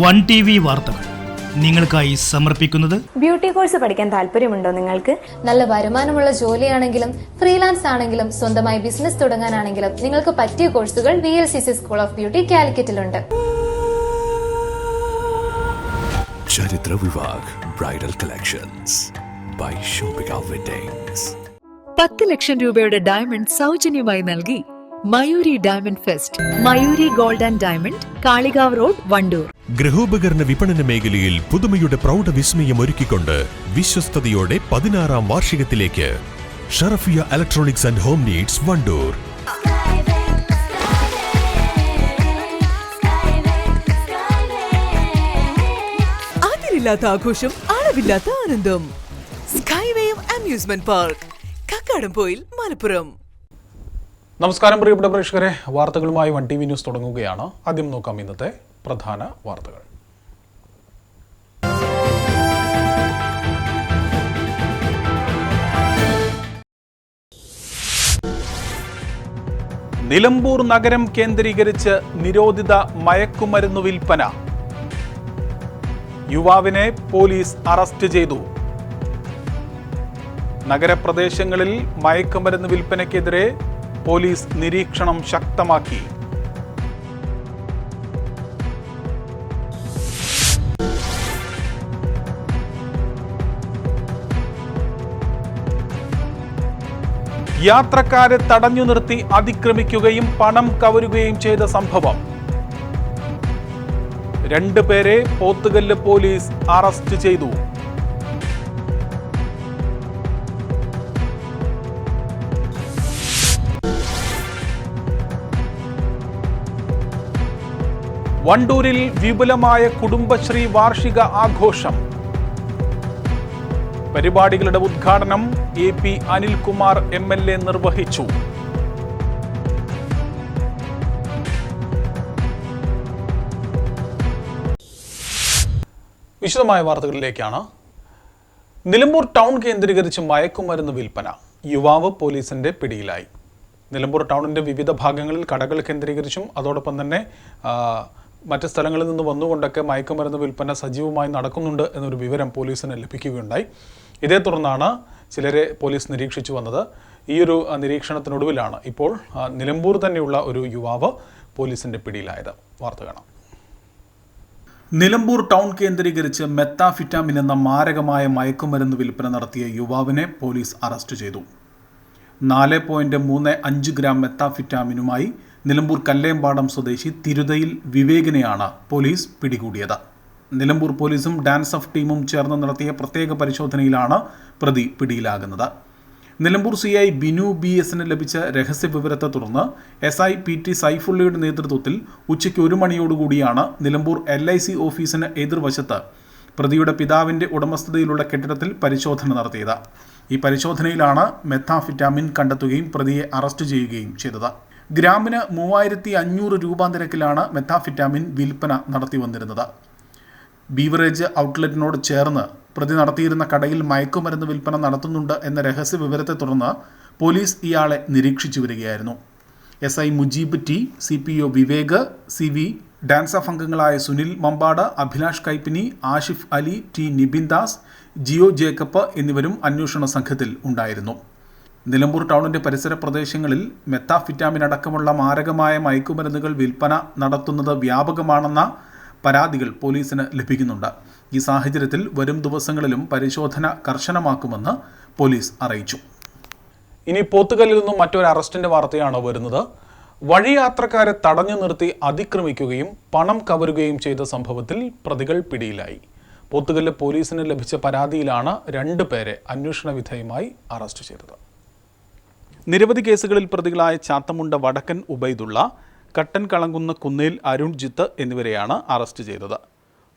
One T V വാർത്തകൾ നിങ്ങൾക്കായി സമർപ്പിക്കുന്നത് ബ്യൂട്ടി കോഴ്സ് പഠിക്കാൻ താല്പര്യമുണ്ടോ നിങ്ങൾക്ക്? നല്ല വരുമാനമുള്ള ജോലിയാണെങ്കിലും ഫ്രീലാൻസ് ആണെങ്കിലും സ്വന്തമായി ബിസിനസ് തുടങ്ങാനാണെങ്കിലും നിങ്ങൾക്ക് പറ്റിയ കോഴ്സുകൾ V L C C school of beauty കാലിക്കറ്റിലുണ്ട്. ചരിത്ര Vivah bridal collections by shopping weddings. പത്ത് ലക്ഷം രൂപയുടെ ഡയമണ്ട് സൗജന്യമായി നൽകി Mayuri diamond fest Mayuri gold and diamond Kalikavu road Wandoor. ഗൃഹോപകരണ വിപണന മേഖലയിൽ പുതുമയുടെ പ്രൗഢ വിസ്മയം ഒരുക്കിക്കൊണ്ട് വിശ്വസ്തയോടെ പതിനാറാം വാർഷികത്തിലേക്ക്. Sharafiya electronics and home needs Wandoor. അതിരില്ലാത്ത ആഘോഷം അളവില്ലാത്ത ആനന്ദം. Skywave amusement park Kakkadampoyil Malappuram. നമസ്കാരം പ്രിയപ്പെട്ട പ്രേക്ഷകരെ. വാർത്തകളുമായി വൺ ടി വി ന്യൂസ് തുടങ്ങുകയാണ്. ആദ്യം നോക്കാം ഇന്നത്തെ പ്രധാന വാർത്തകൾ. നിലമ്പൂർ നഗരം കേന്ദ്രീകരിച്ച് നിരോധിത മയക്കുമരുന്ന് വിൽപ്പന. യുവാവിനെ പോലീസ് അറസ്റ്റ് ചെയ്തു. നഗരപ്രദേശങ്ങളിൽ മയക്കുമരുന്ന് വിൽപ്പനയ്ക്കെതിരെ പോലീസ് നിരീക്ഷണം ശക്തമാക്കി. യാത്രക്കാരെ തടഞ്ഞു നിർത്തി അതിക്രമിക്കുകയും പണം കവരുകയും ചെയ്ത സംഭവം. രണ്ടുപേരെ പോത്തുകല്ല് പോലീസ് അറസ്റ്റ് ചെയ്തു. വണ്ടൂരിൽ വിപുലമായ കുടുംബശ്രീ വാർഷിക ആഘോഷം. പരിപാടികളുടെ ഉദ്ഘാടനം A P Anilkumar M L A നിർവഹിച്ചു. വിശദമായ വാർത്തകളിലേക്കാണ്. നിലമ്പൂർ ടൗൺ കേന്ദ്രീകരിച്ച് മയക്കുമരുന്ന് വിൽപ്പന യുവാവ് പോലീസിന്റെ പിടിയിലായി. നിലമ്പൂർ ടൗണിന്റെ വിവിധ ഭാഗങ്ങളിൽ കടകൾ കേന്ദ്രീകരിച്ചും അതോടൊപ്പം തന്നെ മറ്റ് സ്ഥലങ്ങളിൽ നിന്ന് വന്നുകൊണ്ടൊക്കെ മയക്കുമരുന്ന് വിൽപ്പന സജീവമായി നടക്കുന്നുണ്ട് എന്നൊരു വിവരം പോലീസിന് ലഭിക്കുകയുണ്ടായി. ഇതേ തുടർന്നാണ് ചിലരെ പോലീസ് നിരീക്ഷിച്ചു വന്നത്. ഈ ഒരു നിരീക്ഷണത്തിനൊടുവിലാണ് ഇപ്പോൾ നിലമ്പൂർ തന്നെയുള്ള ഒരു യുവാവ് പോലീസിന്റെ പിടിയിലായത്. വാർത്ത കാണാം. നിലമ്പൂർ ടൗൺ കേന്ദ്രീകരിച്ച് മെത്താഫിറ്റാമിൻ എന്ന മാരകമായ മയക്കുമരുന്ന് വിൽപ്പന നടത്തിയ യുവാവിനെ പോലീസ് അറസ്റ്റ് ചെയ്തു. നാല് പോയിന്റ് മൂന്ന് അഞ്ച് ഗ്രാം മെത്താഫിറ്റാമിനുമായി നിലമ്പൂർ കല്ലേമ്പാടം സ്വദേശി തിരുതയിൽ വിവേകിനെയാണ് പോലീസ് പിടികൂടിയത്. നിലമ്പൂർ പോലീസും ഡാൻസ് ഓഫ് ടീമും ചേർന്ന് നടത്തിയ പ്രത്യേക പരിശോധനയിലാണ് പ്രതി പിടിയിലാകുന്നത്. Nilambur C I Binu B എസിന് ലഭിച്ച രഹസ്യ വിവരത്തെ തുടർന്ന് എസ് ഐ പി ടി സൈഫുള്ളിയുടെ നേതൃത്വത്തിൽ ഉച്ചയ്ക്ക് ഒരു മണിയോടുകൂടിയാണ് നിലമ്പൂർ എൽ ഐ സി ഓഫീസിന് എതിർവശത്ത് പ്രതിയുടെ പിതാവിന്റെ ഉടമസ്ഥതയിലുള്ള കെട്ടിടത്തിൽ പരിശോധന നടത്തിയത്. ഈ പരിശോധനയിലാണ് മെത്താഫിറ്റാമിൻ കണ്ടെത്തുകയും പ്രതിയെ അറസ്റ്റ് ചെയ്യുകയും ചെയ്തത്. ഗ്രാമിന് മൂവായിരത്തി അഞ്ഞൂറ് രൂപ നിരക്കിലാണ് മെത്താഫിറ്റാമിൻ വിൽപ്പന നടത്തി വന്നിരുന്നത് ബീവറേജ് ഔട്ട്ലെറ്റിനോട് ചേർന്ന് പ്രതി നടത്തിയിരുന്ന കടയിൽ മയക്കുമരുന്ന് വിൽപ്പന നടത്തുന്നുണ്ട് എന്ന രഹസ്യ വിവരത്തെ തുടർന്ന് പോലീസ് ഇയാളെ നിരീക്ഷിച്ചു വരികയായിരുന്നു. S I Mujeeb T C P O Vivek C V DANSAF അംഗങ്ങളായ സുനിൽ മമ്പാട് അഭിലാഷ് കൈപ്പിനി ആഷിഫ് അലി ടി നിബിൻ ദാസ് ജിയോ ജേക്കബ് എന്നിവരും അന്വേഷണ സംഘത്തിൽ ഉണ്ടായിരുന്നു. നിലമ്പൂർ ടൗണിന്റെ പരിസര പ്രദേശങ്ങളിൽ മെത്താഫിറ്റാമിൻ അടക്കമുള്ള മാരകമായ മയക്കുമരുന്നുകൾ വിൽപ്പന നടത്തുന്നത് വ്യാപകമാണെന്ന പരാതികൾ പോലീസിന് ലഭിക്കുന്നുണ്ട്. ഈ സാഹചര്യത്തിൽ വരും ദിവസങ്ങളിലും പരിശോധന കർശനമാക്കുമെന്ന് പോലീസ് അറിയിച്ചു. ഇനി പോത്തുകല്ലിൽ നിന്നും മറ്റൊരു അറസ്റ്റിന്റെ വാർത്തയാണ് വരുന്നത്. വഴിയാത്രക്കാരെ തടഞ്ഞു നിർത്തി അതിക്രമിക്കുകയും പണം കവരുകയും ചെയ്ത സംഭവത്തിൽ പ്രതികൾ പിടിയിലായി. പോത്തുകല്ല് പോലീസിന് ലഭിച്ച പരാതിയിലാണ് രണ്ട് പേരെ അന്വേഷണ വിധേയമായി അറസ്റ്റ് ചെയ്തത്. നിരവധി കേസുകളിൽ പ്രതികളായ ചാത്തമുണ്ട വടക്കൻ ഉബൈദുള്ള കട്ടൻ കളങ്കുന്ന് കുന്നേൽ അരുൺ ജിത്ത് എന്നിവരെയാണ് അറസ്റ്റ് ചെയ്തത്.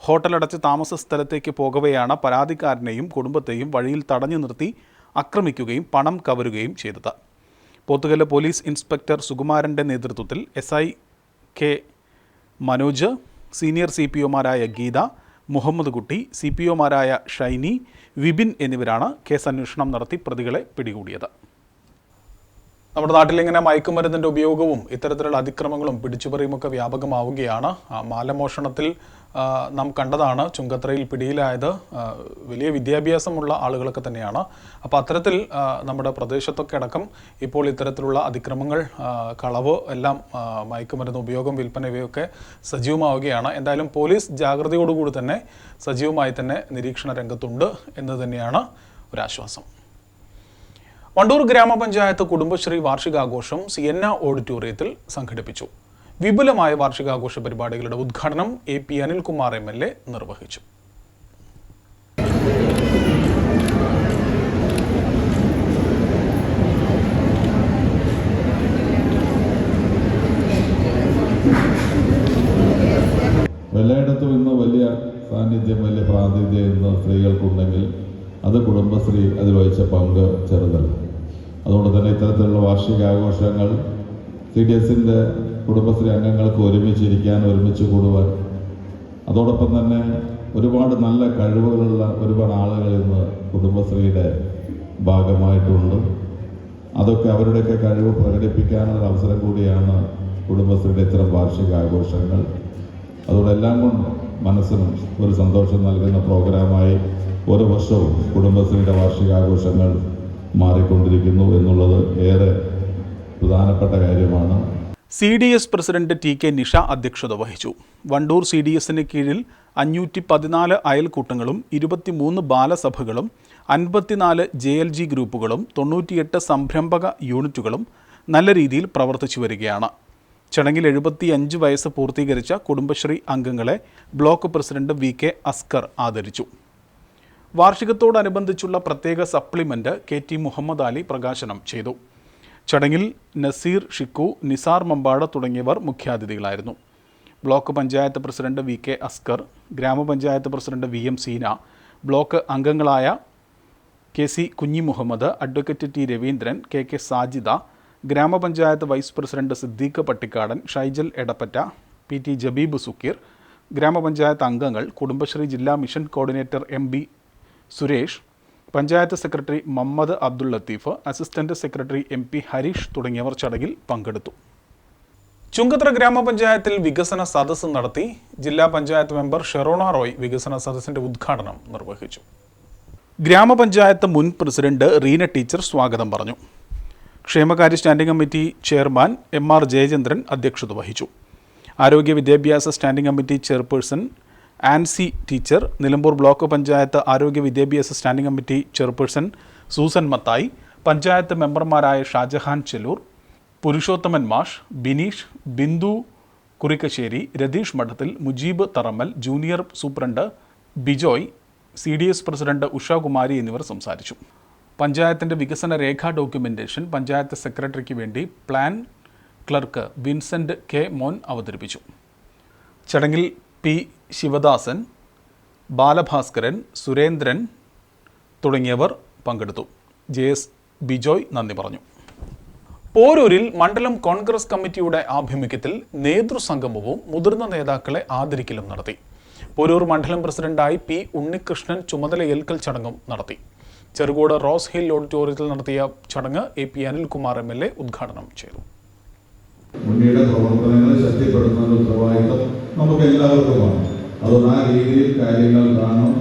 ഹോട്ടലടച്ച് താമസ സ്ഥലത്തേക്ക് പോകവെയാണ് പരാതിക്കാരനെയും കുടുംബത്തെയും വഴിയിൽ തടഞ്ഞു നിർത്തി ആക്രമിക്കുകയും പണം കവരുകയും ചെയ്തത്. പോത്തുകല്ല് പോലീസ് ഇൻസ്പെക്ടർ സുകുമാരന്റെ നേതൃത്വത്തിൽ S I K Manoj senior C P ഒമാരായ Geetha Muhammad Kutty C P ഒമാരായ ഷൈനി വിപിൻ എന്നിവരാണ് കേസ് അന്വേഷണം നടത്തി പ്രതികളെ പിടികൂടിയത്. നമ്മുടെ നാട്ടിൽ ഇങ്ങനെ മയക്കുമരുന്നിന്റെ ഉപയോഗവും ഇത്തരത്തിലുള്ള അതിക്രമങ്ങളും പിടിച്ചുപറിയുമൊക്കെ വ്യാപകമാവുകയാണ്. മാലമോഷണത്തിൽ നാം കണ്ടതാണ് ചുങ്കത്രയിൽ പിടിയിലായത് വലിയ വിദ്യാഭ്യാസമുള്ള ആളുകളൊക്കെ തന്നെയാണ്. അപ്പോൾ അത്തരത്തിൽ നമ്മുടെ പ്രദേശത്തൊക്കെ അടക്കം ഇപ്പോൾ ഇത്തരത്തിലുള്ള അതിക്രമങ്ങൾ കളവ് എല്ലാം മയക്കുമരുന്ന് ഉപയോഗം വിൽപ്പന ഇവയൊക്കെ സജീവമാവുകയാണ്. എന്തായാലും പോലീസ് ജാഗ്രതയോടുകൂടി തന്നെ സജീവമായി തന്നെ നിരീക്ഷണ രംഗത്തുണ്ട് എന്ന് തന്നെയാണ് ഒരാശ്വാസം. വണ്ടൂർ ഗ്രാമപഞ്ചായത്ത് കുടുംബശ്രീ വാർഷികാഘോഷം സിയന്ന ഓഡിറ്റോറിയത്തിൽ സംഘടിപ്പിച്ചു. വിപുലമായ വാർഷികാഘോഷ പരിപാടികളുടെ ഉദ്ഘാടനം A P Anilkumar M L A നിർവഹിച്ചു. എല്ലായിടത്തും ഇന്ന് വലിയ സാന്നിധ്യം വലിയ പ്രാതിനിധ്യം ഇന്ന് സ്ത്രീകൾക്കുണ്ടെങ്കിൽ അത് കുടുംബശ്രീ അതിൽ വഹിച്ച പങ്ക് ചെറുതല്ല. അതുകൊണ്ട് തന്നെ ഇത്തരത്തിലുള്ള വാർഷിക ആഘോഷങ്ങൾ സി ഡി എസിന്റെ കുടുംബശ്രീ അംഗങ്ങൾക്ക് ഒരുമിച്ചിരിക്കാൻ ഒരുമിച്ച് കൂടുവാൻ. അതോടൊപ്പം തന്നെ ഒരുപാട് നല്ല കഴിവുകളുള്ള ഒരുപാട് ആളുകൾ ഇന്ന് കുടുംബശ്രീയുടെ ഭാഗമായിട്ടുണ്ട്. അതൊക്കെ അവരുടെയൊക്കെ കഴിവ് പ്രകടിപ്പിക്കാനുള്ള അവസരം കൂടിയാണ് കുടുംബശ്രീയുടെ ഇത്തരം വാർഷിക ആഘോഷങ്ങൾ. എല്ലാം കൊണ്ട് മനസ്സിനും ഒരു സന്തോഷം നൽകുന്ന പ്രോഗ്രാമായി ഓരോ വർഷവും കുടുംബശ്രീയുടെ വാർഷികാഘോഷങ്ങൾ മാറിക്കൊണ്ടിരിക്കുന്നു എന്നുള്ളത് ഏറെ പ്രധാനപ്പെട്ട കാര്യമാണ്. C D S president T K Nisha അധ്യക്ഷത വഹിച്ചു. വണ്ടൂർ സി ഡി എസിന് കീഴിൽ അഞ്ഞൂറ്റി പതിനാല് അയൽക്കൂട്ടങ്ങളും ഇരുപത്തിമൂന്ന് ബാലസഭകളും അൻപത്തിനാല് ജെ എൽ ജി ഗ്രൂപ്പുകളും തൊണ്ണൂറ്റിയെട്ട് സംരംഭക യൂണിറ്റുകളും നല്ല രീതിയിൽ പ്രവർത്തിച്ചു വരികയാണ്. ചടങ്ങിൽ എഴുപത്തിയഞ്ച് വയസ്സ് പൂർത്തീകരിച്ച കുടുംബശ്രീ അംഗങ്ങളെ block president V K Askar ആദരിച്ചു. വാർഷികത്തോടനുബന്ധിച്ചുള്ള പ്രത്യേക supplement K T Muhammad Ali പ്രകാശനം ചെയ്തു. ചടങ്ങിൽ നസീർ ഷിക്കു നിസാർ മമ്പാട തുടങ്ങിയവർ മുഖ്യാതിഥികളായിരുന്നു. Block panchayat president V K Askar ഗ്രാമപഞ്ചായത്ത് president V M Seena block അംഗങ്ങളായ K C Kunhi Muhammad advocate T Raveendran K K Sajida ഗ്രാമപഞ്ചായത്ത് vice president Siddique Pattikkadan Shaijal Edappatta P T Jabeeb Sukkeer ഗ്രാമപഞ്ചായത്ത് അംഗങ്ങൾ കുടുംബശ്രീ ജില്ലാ mission coordinator M B Suresh panchayat secretary Mammad Abdul Latheef assistant secretary M P Harish തുടങ്ങിയവർ ചടങ്ങിൽ പങ്കെടുത്തു. ചുങ്കത്ര ഗ്രാമപഞ്ചായത്തിൽ വികസന സദസ്സ് നടത്തി ജില്ലാ പഞ്ചായത്ത് മെമ്പർ ഷെറോണ റോയ് വികസന സദസ്സിന്റെ ഉദ്ഘാടനം നിർവഹിച്ചു. ഗ്രാമപഞ്ചായത്ത് മുൻ പ്രസിഡന്റ് റീന ടീച്ചർ സ്വാഗതം പറഞ്ഞു. ക്ഷേമകാര്യ standing committee chairman M R Jayachandran അധ്യക്ഷത വഹിച്ചു. ആരോഗ്യ വിദ്യാഭ്യാസ standing committee chairperson Ancy teacher Nilambur block panchayat ആരോഗ്യ വിദ്യാഭ്യാസ standing committee chairperson Susan Mathai panchayat മെമ്പർമാരായ ഷാജഹാൻ ചെലൂർ പുരുഷോത്തമൻ മാഷ് Bineesh Bindu Kurikkassery Ratheesh Madathil Mujeeb Tharammal junior superintendent Bijoy C D S president Ushakumari എന്നിവർ സംസാരിച്ചു. പഞ്ചായത്തിന്റെ വികസന രേഖാ ഡോക്യുമെന്റേഷൻ പഞ്ചായത്ത് സെക്രട്ടറിക്ക് വേണ്ടി പ്ലാൻ ക്ലർക്ക് വിൻസെന്റ് കെ മോൻ അവതരിപ്പിച്ചു. ചടങ്ങിൽ പി ശിവദാസൻ ബാലഭാസ്കരൻ സുരേന്ദ്രൻ തുടങ്ങിയവർ പങ്കെടുത്തു. ജെ എസ് ബിജോയ് നന്ദി പറഞ്ഞു. പോരൂരിൽ മണ്ഡലം കോൺഗ്രസ് കമ്മിറ്റിയുടെ ആഭിമുഖ്യത്തിൽ നേതൃസംഗമവും മുതിർന്ന നേതാക്കളെ ആദരിക്കലും നടത്തി. പോരൂർ മണ്ഡലം പ്രസിഡന്റായി പി ഉണ്ണികൃഷ്ണൻ ചുമതലയേൽക്കൽ ചടങ്ങും നടത്തി. ചെറുകോട് റോസ് ഹിൽ ഓഡിറ്റോറിയത്തിൽ നടത്തിയ ചടങ്ങ് A P Anilkumar M L A ഉദ്ഘാടനം ചെയ്തു. മുന്നിയുടെ പ്രവർത്തനങ്ങൾ ശക്തിപ്പെടുത്തുന്ന ഉത്തരവാദിത്തം നമുക്ക് എല്ലാവർക്കുമാണ് അതുകൊണ്ട് ആ രീതിയിൽ കാര്യങ്ങൾ കാണണം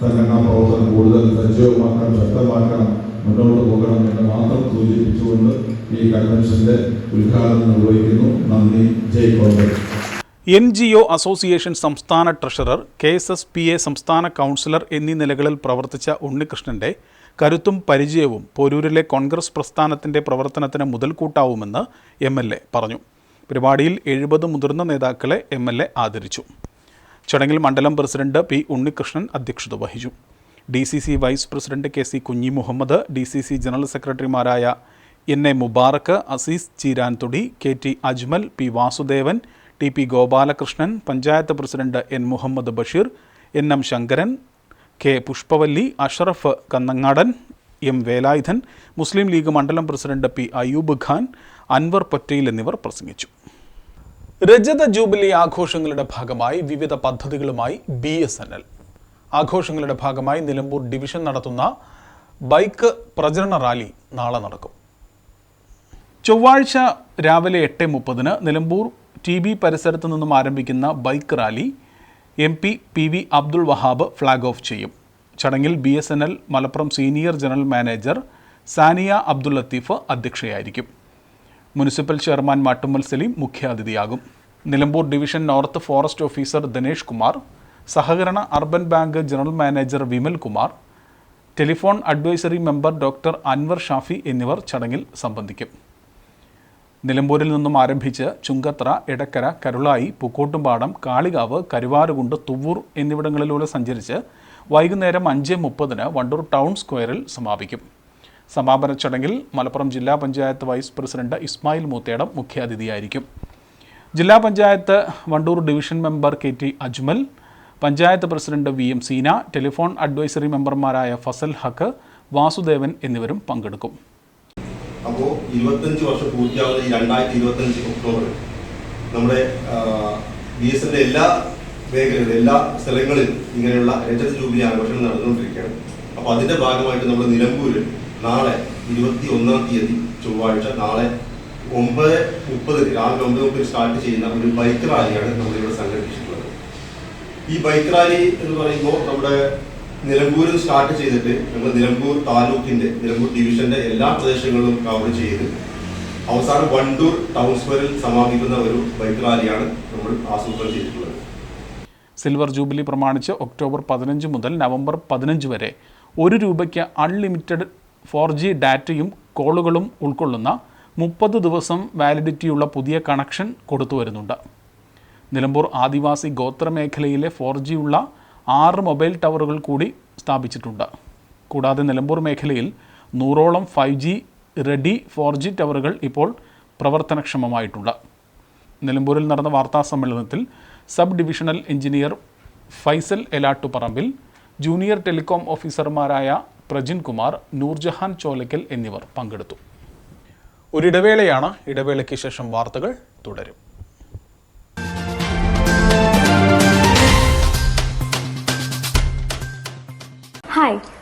സംഘടനാ പ്രവർത്തനം കൂടുതൽ സജീവമാക്കണം ശക്തമാക്കണം മുന്നോട്ട് പോകണം എന്ന് മാത്രം സൂചിപ്പിച്ചുകൊണ്ട് ഈ കൺവെൻഷന്റെ ഉദ്ഘാടനം നിർവഹിക്കുന്നു. നന്ദി. Jai Congress N G O association സംസ്ഥാന treasurer K S S P A സംസ്ഥാന കൗൺസിലർ എന്നീ നിലകളിൽ പ്രവർത്തിച്ച ഉണ്ണികൃഷ്ണന്റെ കരുത്തും പരിചയവും പോരൂരിലെ കോൺഗ്രസ് പ്രസ്ഥാനത്തിന്റെ പ്രവർത്തനത്തിന് മുതൽക്കൂട്ടാവുമെന്ന് എം എൽ എ പറഞ്ഞു. പരിപാടിയിൽ എഴുപത് മുതിർന്ന നേതാക്കളെ എം എൽ എ ആദരിച്ചു. ചടങ്ങിൽ മണ്ഡലം പ്രസിഡന്റ് പി ഉണ്ണികൃഷ്ണൻ അധ്യക്ഷത വഹിച്ചു. D C C vice president K C Kunhi Muhammad D C C general സെക്രട്ടറിമാരായ N A Mubarak Aziz Cheerantudi K T Ajmal P Vasudevan T P Gopalakrishnan panchayat president N Muhammad Basheer N M Sankaran K Pushpavalli Ashraf Kannangadan M Velayudhan Muslim League മണ്ഡലം president P Ayub Khan Anwar Pottayil എന്നിവർ പ്രസംഗിച്ചു. രജത jubilee ആഘോഷങ്ങളുടെ ഭാഗമായി വിവിധ പദ്ധതികളുമായി B S N L. ആഘോഷങ്ങളുടെ ഭാഗമായി നിലമ്പൂർ ഡിവിഷൻ നടത്തുന്ന ബൈക്ക് പ്രചരണ റാലി നാളെ നടക്കും. ചൊവ്വാഴ്ച രാവിലെ എട്ട് മുപ്പതിന് നിലമ്പൂർ ടി ബി പരിസരത്ത് നിന്നും ആരംഭിക്കുന്ന bike rally M P P V Abdul Wahab flag off ചെയ്യും. ചടങ്ങിൽ B S N L Malappuram senior general manager Sania Abdul Latheef അധ്യക്ഷയായിരിക്കും. Municipal chairman Mattummal Saleem മുഖ്യാതിഥിയാകും. Nilambur division north forest officer Dinesh Kumar സഹകരണ urban bank general manager Vimal Kumar telephone advisory member doctor Anwar Shafi എന്നിവർ ചടങ്ങിൽ സംബന്ധിക്കും. നിലമ്പൂരിൽ നിന്നും ആരംഭിച്ച് ചുങ്കത്ര എടക്കര കരുളായി പൂക്കോട്ടുംപാടം കാളികാവ് കരുവാരുകുണ്ട് തുവ്വൂർ എന്നിവിടങ്ങളിലൂടെ സഞ്ചരിച്ച് വൈകുന്നേരം അഞ്ച് മുപ്പതിന് വണ്ടൂർ ടൗൺ സ്ക്വയറിൽ സമാപിക്കും. സമാപന ചടങ്ങിൽ മലപ്പുറം ജില്ലാ പഞ്ചായത്ത് വൈസ് പ്രസിഡന്റ് ഇസ്മായിൽ മൂത്തേടം മുഖ്യാതിഥിയായിരിക്കും. ജില്ലാ panchayat Wandoor division member K T Ajmal panchayat president V M Seena telephone advisory മെമ്പർമാരായ ഫസൽ ഹക്ക് വാസുദേവൻ എന്നിവരും പങ്കെടുക്കും. അപ്പോൾ ഇരുപത്തഞ്ച് വർഷം പൂർത്തിയാവുന്ന ഈ രണ്ടായിരത്തി ഇരുപത്തഞ്ച് ഒക്ടോബർ നമ്മുടെ ബി എസ് എന്റെ എല്ലാ മേഖലകളിലും എല്ലാ സ്ഥലങ്ങളിലും ഇങ്ങനെയുള്ള രജത ജൂബിലി ആഘോഷങ്ങൾ നടന്നുകൊണ്ടിരിക്കുകയാണ്. അപ്പോൾ അതിന്റെ ഭാഗമായിട്ട് നമ്മൾ നിലമ്പൂരിൽ നാളെ ഇരുപത്തി ഒന്നാം തീയതി ചൊവ്വാഴ്ച നാളെ ഒമ്പത് മുപ്പതിന് രാവിലെ ഒമ്പത് മുപ്പതിന് സ്റ്റാർട്ട് ചെയ്യുന്ന ഒരു ബൈക്ക് റാലിയാണ് നമ്മളിവിടെ സംഘടിപ്പിച്ചിട്ടുള്ളത്. ഈ ബൈക്ക് റാലി എന്ന് പറയുമ്പോൾ നമ്മുടെ നിലമ്പൂരിൽ സ്റ്റാർട്ട് ചെയ്തിട്ട് നമ്മൾ നിലമ്പൂർ താലൂക്കിന്റെ നിലമ്പൂർ ഡിവിഷന്റെ എല്ലാ പ്രദേശങ്ങളിലും കവർ ചെയ്ത് അവസാനം വണ്ടൂർ ടൗൺ സ്ക്വയറിൽ സമാപിക്കുന്ന ഒരു ബൈക്ക് റാലിയാണ് നമ്മൾ ആസൂത്രണം ചെയ്തിട്ടുള്ളത്. സിൽവർ ജൂബിലി പ്രമാണിച്ച് ഒക്ടോബർ പതിനഞ്ച് മുതൽ നവംബർ പതിനഞ്ച് വരെ ഒരു രൂപയ്ക്ക് അൺലിമിറ്റഡ് ഫോർ ജി ഡാറ്റയും കോളുകളും ഉൾക്കൊള്ളുന്ന മുപ്പത് ദിവസം വാലിഡിറ്റിയുള്ള പുതിയ കണക്ഷൻ കൊടുത്തു വരുന്നുണ്ട്. നിലമ്പൂർ ആദിവാസി ഗോത്രമേഖലയിലെ ഫോർ ഉള്ള ആറ് മൊബൈൽ ടവറുകൾ കൂടി സ്ഥാപിച്ചിട്ടുണ്ട്. കൂടാതെ നിലമ്പൂർ മേഖലയിൽ നൂറോളം five G ready four G ടവറുകൾ ഇപ്പോൾ പ്രവർത്തനക്ഷമമായിട്ടുണ്ട്. നിലമ്പൂരിൽ നടന്ന വാർത്താ സമ്മേളനത്തിൽ sub divisional engineer Faisal Elattuparambil junior telecom ഓഫീസർമാരായ പ്രജിൻ കുമാർ നൂർജഹാൻ ചോലക്കൽ എന്നിവർ പങ്കെടുത്തു. ഒരിടവേളയാണ് ഇടവേളയ്ക്ക് ശേഷം വാർത്തകൾ തുടരും.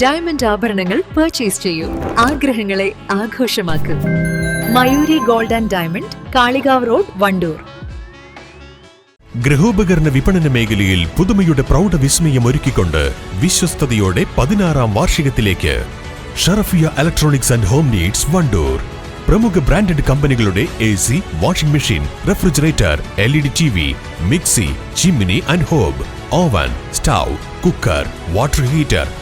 ഡയമണ്ട് ആഭരണങ്ങൾ പർച്ചേസ് ചെയ്യൂ. ആഗ്രഹങ്ങളെ ആഘോഷമാക്കൂ. Mayuri gold and diamond Kalikavu road Wandoor. ഗൃഹോപകരണ വിപണന മേഖലയിൽ പുതുമയുടെ പ്രൗഢ വിസ്മയം ഒരുക്കിക്കൊണ്ട് വിശ്വസ്തയോടെ പതിനാറാം വാർഷികത്തിലേക്ക് Sharafiya electronics and home needs Wandoor. പ്രമുഖ ബ്രാൻഡഡ് കമ്പനികളുടെ A C washing machine refrigerator L E D T V mixie chimney and hob oven stove cooker water heater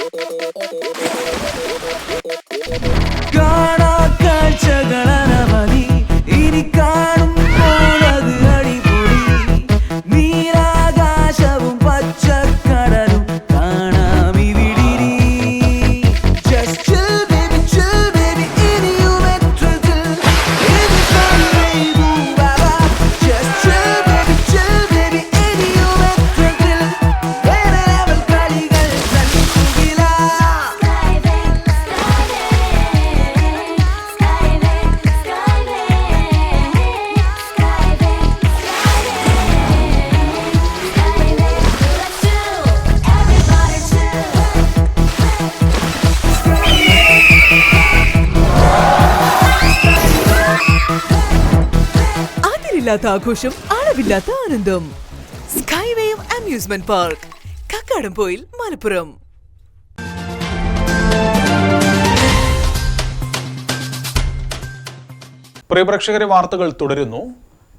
അതിരില്ലാത്ത ആഘോഷം അളവില്ലാത്ത ആനന്ദം. സ്കൈവേയും അമ്യൂസ്മെന്റ് പാർക്ക് കക്കാടംപോയിൽ മലപ്പുറം. പ്രിയപ്രേക്ഷകരെ വാർത്തകൾ തുടരുന്നു.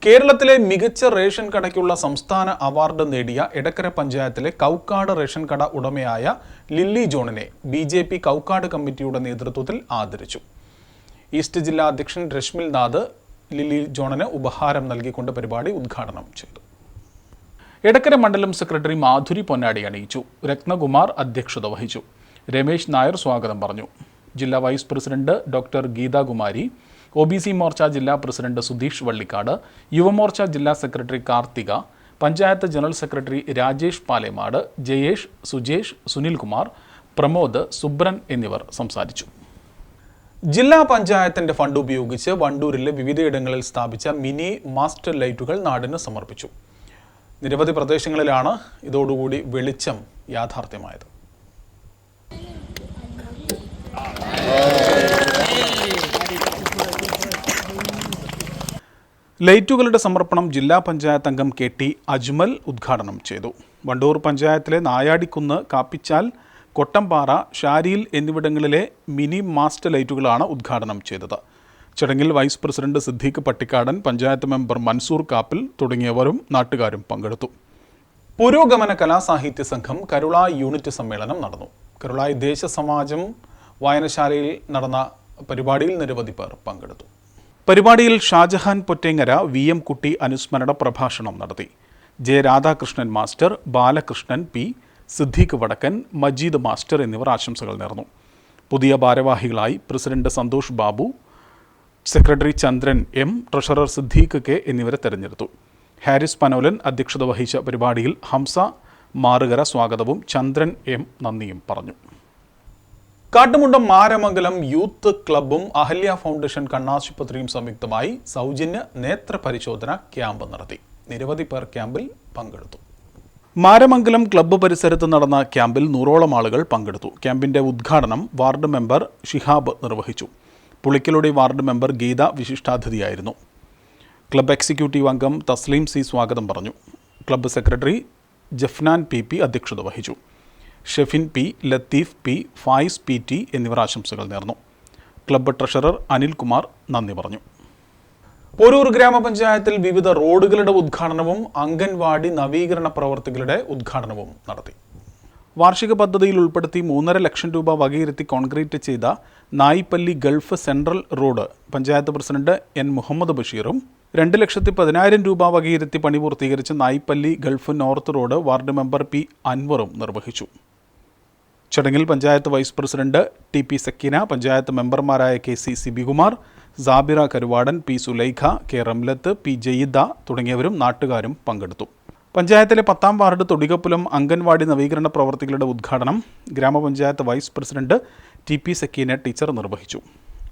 കേരളത്തിലെ മികച്ച റേഷൻ കടയ്ക്കുള്ള സംസ്ഥാന അവാർഡ് നേടിയ എടക്കര പഞ്ചായത്തിലെ കൗക്കാട് റേഷൻ കട ഉടമയായ ലില്ലി ജോണിനെ ബി ജെ പി കൗക്കാട് കമ്മിറ്റിയുടെ നേതൃത്വത്തിൽ ആദരിച്ചു. ഈസ്റ്റ് ജില്ലാ അധ്യക്ഷൻ രശ്മിൽ നാഥ് ലില്ലി ജോണിന് ഉപഹാരം നൽകിക്കൊണ്ട് പരിപാടി ഉദ്ഘാടനം ചെയ്തു. എടക്കര മണ്ഡലം സെക്രട്ടറി മാധുരി പൊന്നാടി അണിയിച്ചു. രത്നകുമാർ അധ്യക്ഷത വഹിച്ചു. രമേശ് നായർ സ്വാഗതം പറഞ്ഞു. ജില്ലാ vice president doctor Geethakumari O B C Morcha ജില്ലാ പ്രസിഡന്റ് സുധീഷ് വള്ളിക്കാട് യുവമോർച്ച ജില്ലാ secretary Karthika panchayat general secretary Rajesh Palemad Jayesh Sujesh Sunilkumar Pramod Subran എന്നിവർ സംസാരിച്ചു. ജില്ലാ പഞ്ചായത്തിന്റെ ഫണ്ട് ഉപയോഗിച്ച് വണ്ടൂരിലെ വിവിധയിടങ്ങളിൽ സ്ഥാപിച്ച മിനി മാസ്റ്റർ ലൈറ്റുകൾ നാടിന് സമർപ്പിച്ചു. നിരവധി പ്രദേശങ്ങളിലാണ് ഇതോടുകൂടി വെളിച്ചം യാഥാർത്ഥ്യമായത്. ലൈറ്റുകളുടെ സമർപ്പണം ജില്ലാ പഞ്ചായത്ത് അംഗം കെ ടി അജ്മൽ ഉദ്ഘാടനം ചെയ്തു. വണ്ടൂർ പഞ്ചായത്തിലെ നായാടിക്കുന്ന് കാപ്പിച്ചാൽ കൊട്ടംപാറ ഷാരിയിൽ എന്നിവിടങ്ങളിലെ മിനി മാസ്റ്റർ ലൈറ്റുകളാണ് ഉദ്ഘാടനം ചെയ്തത്. ചടങ്ങിൽ vice president Siddique Pattikkadan panchayat member Mansoor Kappil തുടങ്ങിയവരും നാട്ടുകാരും പങ്കെടുത്തു. പുരോഗമന കലാസാഹിത്യ സംഘം കരുള യൂണിറ്റ് സമ്മേളനം നടന്നു. കരുളായി ദേശസമാജം വായനശാലയിൽ നടന്ന പരിപാടിയിൽ നിരവധി പേർ പങ്കെടുത്തു. പരിപാടിയിൽ ഷാജഹാൻ പൊറ്റേങ്ങര വി എം കുട്ടി അനുസ്മരണ പ്രഭാഷണം നടത്തി. J Radhakrishnan master Balakrishnan P Siddique Vadakkan Majeed master എന്നിവർ ആശംസകൾ നേർന്നു. പുതിയ ഭാരവാഹികളായി president Santhosh Babu secretary Chandran M treasurer Siddique K എന്നിവരെ തെരഞ്ഞെടുത്തു. ഹാരിസ് പനോലൻ അധ്യക്ഷത വഹിച്ച പരിപാടിയിൽ ഹംസ മാറുകര സ്വാഗതവും ചന്ദ്രൻ എം നന്ദിയും പറഞ്ഞു. കാട്ടുമുണ്ടം മാരമംഗലം യൂത്ത് ക്ലബ്ബും അഹല്യ ഫൗണ്ടേഷൻ കണ്ണാശുപത്രിയും സംയുക്തമായി സൗജന്യ നേത്ര പരിശോധന ക്യാമ്പ് നടത്തി. നിരവധി പേർ ക്യാമ്പിൽ പങ്കെടുത്തു. മാരമംഗലം ക്ലബ്ബ് പരിസരത്ത് നടന്ന ക്യാമ്പിൽ നൂറോളം ആളുകൾ പങ്കെടുത്തു. ക്യാമ്പിന്റെ ഉദ്ഘാടനം വാർഡ് മെമ്പർ ഷിഹാബ് നിർവഹിച്ചു. പുളിക്കലുടെ വാർഡ് മെമ്പർ ഗീത വിശിഷ്ടാതിഥിയായിരുന്നു. ക്ലബ്ബ് എക്സിക്യൂട്ടീവ് അംഗം തസ്ലീം സി സ്വാഗതം പറഞ്ഞു. Club secretary Jafnan P P അധ്യക്ഷത വഹിച്ചു. Shefin P Latheef P Fayis P T എന്നിവർ ആശംസകൾ നേർന്നു. ക്ലബ്ബ് ട്രഷറർ അനിൽകുമാർ നന്ദി പറഞ്ഞു. പോരൂർ ഗ്രാമപഞ്ചായത്തിൽ വിവിധ റോഡുകളുടെ ഉദ്ഘാടനവും അംഗൻവാടി നവീകരണ പ്രവർത്തികളുടെ ഉദ്ഘാടനവും നടത്തി. വാർഷിക പദ്ധതിയിൽ ഉൾപ്പെടുത്തി മൂന്നര ലക്ഷം രൂപ വകയിരുത്തി കോൺക്രീറ്റ് ചെയ്ത Nayippalli gulf central road panchayat president N Muhammad ബഷീറും രണ്ട് ലക്ഷത്തി പതിനായിരം രൂപ വകയിരുത്തി പണി പൂർത്തീകരിച്ച Nayippalli gulf north road ward member P അൻവറും നിർവഹിച്ചു. ചടങ്ങിൽ panchayat vice president T P Sakkeena panchayat മെമ്പർമാരായ K C Sibikumar Sabira Karuvadan P Sulaikha K Ramlath P Jaida തുടങ്ങിയവരും നാട്ടുകാരും പങ്കെടുത്തു. പഞ്ചായത്തിലെ പത്താം വാർഡ് തൊടികപ്പുലം അംഗൻവാടി നവീകരണ പ്രവർത്തികളുടെ ഉദ്ഘാടനം ഗ്രാമപഞ്ചായത്ത് vice president T P Sakkeena teacher നിർവഹിച്ചു.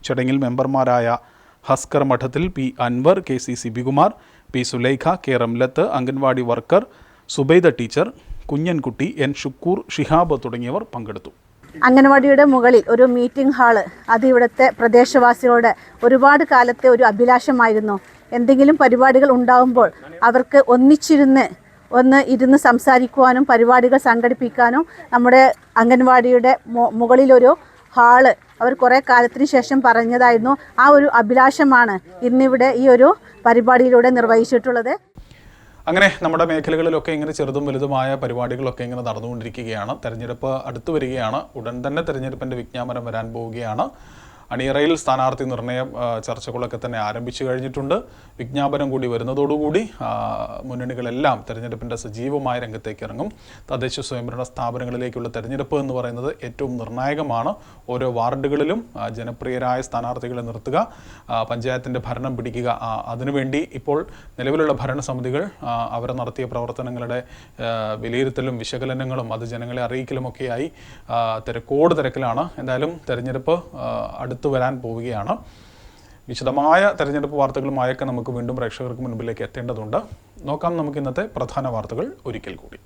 ചടങ്ങിൽ മെമ്പർമാരായ Haskar Madathil P Anwar K C Sibikumar P Sulaikha K Ramlath anganwadi worker Subaida teacher Kunhankutty N Shukkoor Shihab തുടങ്ങിയവർ പങ്കെടുത്തു. അംഗനവാടിയുടെ മുകളിൽ ഒരു മീറ്റിംഗ് ഹാൾ അത് ഇവിടുത്തെ പ്രദേശവാസികളുടെ ഒരുപാട് കാലത്തെ ഒരു അഭിലാഷമായിരുന്നു. എന്തെങ്കിലും പരിപാടികൾ ഉണ്ടാകുമ്പോൾ അവർക്ക് ഒന്നിച്ചിരുന്ന് ഒന്ന് ഇരുന്ന് സംസാരിക്കുവാനും പരിപാടികൾ സംഘടിപ്പിക്കാനും നമ്മുടെ അംഗൻവാടിയുടെ മുകളിലൊരു ഹാൾ അവർ കുറേ കാലത്തിന് ശേഷം പറഞ്ഞതായിരുന്നു. ആ ഒരു അഭിലാഷമാണ് ഇന്നിവിടെ ഈ ഒരു പരിപാടിയിലൂടെ നിർവഹിച്ചിട്ടുള്ളത്. അങ്ങനെ നമ്മുടെ മേഖലകളിലൊക്കെ ഇങ്ങനെ ചെറുതും വലുതുമായ പരിപാടികളൊക്കെ ഇങ്ങനെ നടന്നുകൊണ്ടിരിക്കുകയാണ്. തെരഞ്ഞെടുപ്പ് അടുത്തു വരികയാണ്. ഉടൻ തന്നെ തെരഞ്ഞെടുപ്പിന്റെ വിജ്ഞാപനം വരാൻ പോവുകയാണ്. അണിയറയിൽ സ്ഥാനാർത്ഥി നിർണയ ചർച്ചകളൊക്കെ തന്നെ ആരംഭിച്ചു കഴിഞ്ഞിട്ടുണ്ട്. വിജ്ഞാപനം കൂടി വരുന്നതോടുകൂടി മുന്നണികളെല്ലാം തെരഞ്ഞെടുപ്പിന്റെ സജീവമായ രംഗത്തേക്ക് ഇറങ്ങും. തദ്ദേശ സ്വയംഭരണ സ്ഥാപനങ്ങളിലേക്കുള്ള തെരഞ്ഞെടുപ്പ് എന്ന് പറയുന്നത് ഏറ്റവും നിർണായകമാണ്. ഓരോ വാർഡുകളിലും ജനപ്രിയരായ സ്ഥാനാർത്ഥികളെ നിർത്തുക പഞ്ചായത്തിന്റെ ഭരണം പിടിക്കുക അതിനുവേണ്ടി ഇപ്പോൾ നിലവിലുള്ള ഭരണസമിതികൾ അവർ നടത്തിയ പ്രവർത്തനങ്ങളുടെ വിലയിരുത്തലും വിശകലനങ്ങളും അത് ജനങ്ങളെ അറിയിക്കലുമൊക്കെയായി തിരക്കോട് തിരക്കിലാണ്. എന്തായാലും തെരഞ്ഞെടുപ്പ് ആ, അടുത്തു വരാൻ പോവുകയാണ്. വിശദമായ തെരഞ്ഞെടുപ്പ് വാർത്തകളുമായൊക്കെ നമുക്ക് വീണ്ടും പ്രേക്ഷകർക്ക് മുൻപിലേക്ക് എത്തേണ്ടതുണ്ട്. നോക്കാം നമുക്ക് ഇന്നത്തെ പ്രധാന വാർത്തകൾ ഒരിക്കൽ കൂടി.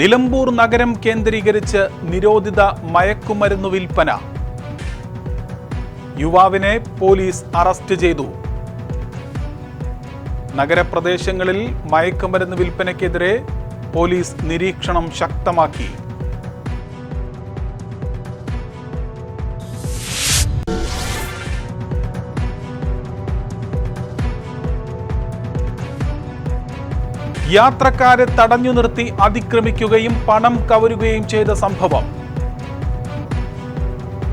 നിലമ്പൂർ നഗരം കേന്ദ്രീകരിച്ച് നിരോധിത മയക്കുമരുന്ന് വിൽപ്പന. യുവാവിനെ പോലീസ് അറസ്റ്റ് ചെയ്തു. നഗരപ്രദേശങ്ങളിൽ മയക്കുമരുന്ന് വിൽപ്പനയ്ക്കെതിരെ പോലീസ് നിരീക്ഷണം ശക്തമാക്കി. യാത്രക്കാരെ തടഞ്ഞു നിർത്തി അതിക്രമിക്കുകയും പണം കവരുകയും ചെയ്ത സംഭവം.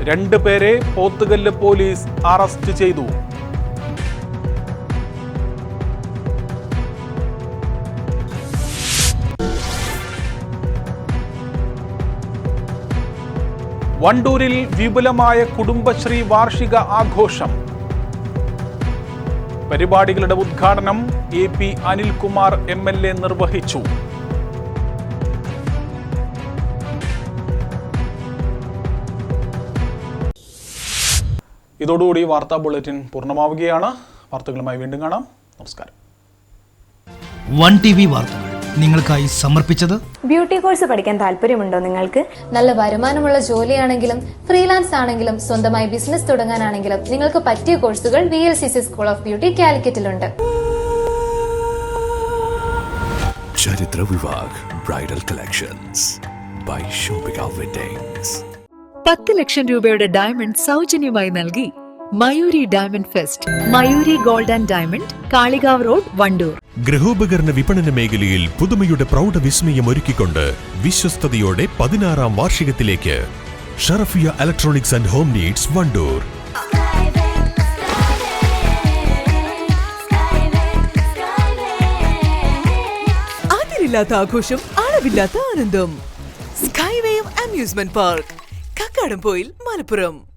രണ്ടുപേരെ പോത്തുകല്ല് പോലീസ് അറസ്റ്റ് ചെയ്തു. വണ്ടൂരിൽ വിപുലമായ കുടുംബശ്രീ വാർഷിക ആഘോഷം. പരിപാടികളുടെ ഉദ്ഘാടനം A P Anilkumar M L A നിർവഹിച്ചു. ഇതോടുകൂടി വാർത്താ ബുള്ളറ്റിൻ പൂർണമാവുകയാണ്. വാർത്തകളുമായി വീണ്ടും കാണാം. നമസ്കാരം. വൺ ടി വി വാർത്തകൾ. നിങ്ങൾക്കായി സമർപ്പിച്ചത്? ബ്യൂട്ടി കോഴ്സ് പഠിക്കാൻ താല്പര്യമുണ്ടോ നിങ്ങൾക്ക്? നല്ല വരുമാനമുള്ള ജോലിയാണെങ്കിലും ഫ്രീലാൻസ് ആണെങ്കിലും സ്വന്തമായി ബിസിനസ് തുടങ്ങാനാണെങ്കിലും നിങ്ങൾക്ക് പറ്റിയ കോഴ്സുകൾ V L C C school of beauty കാലിക്കറ്റിലുണ്ട്. ചരിത്ര ബ്രൈഡൽ കളക്ഷൻസ് ബൈ ഷോപ്പിംഗ്. പത്ത് ലക്ഷം രൂപയുടെ ഡയമണ്ട് സൗജന്യമായി നൽകി Mayuri diamond fest Mayuri gold and diamond Kalikavu road Wandoor. ഗൃഹോപകരണ വിപണന മേഖലയിൽ പുതുമയുടെ പ്രൗഢ വിസ്മയം ഒരുക്കിക്കൊണ്ട് വിശ്വസ്തയോടെ പതിനാറാം വാർഷികത്തിലേക്ക്. Sharafiya electronics and home needs Wandoor. അതിരില്ലാത്ത ആഘോഷം അളവില്ലാത്ത ആനന്ദം. സ്കൈവേയും അമ്യൂസ്മെന്റ് പാർക്ക് കക്കാടംപോയിൽ മലപ്പുറം.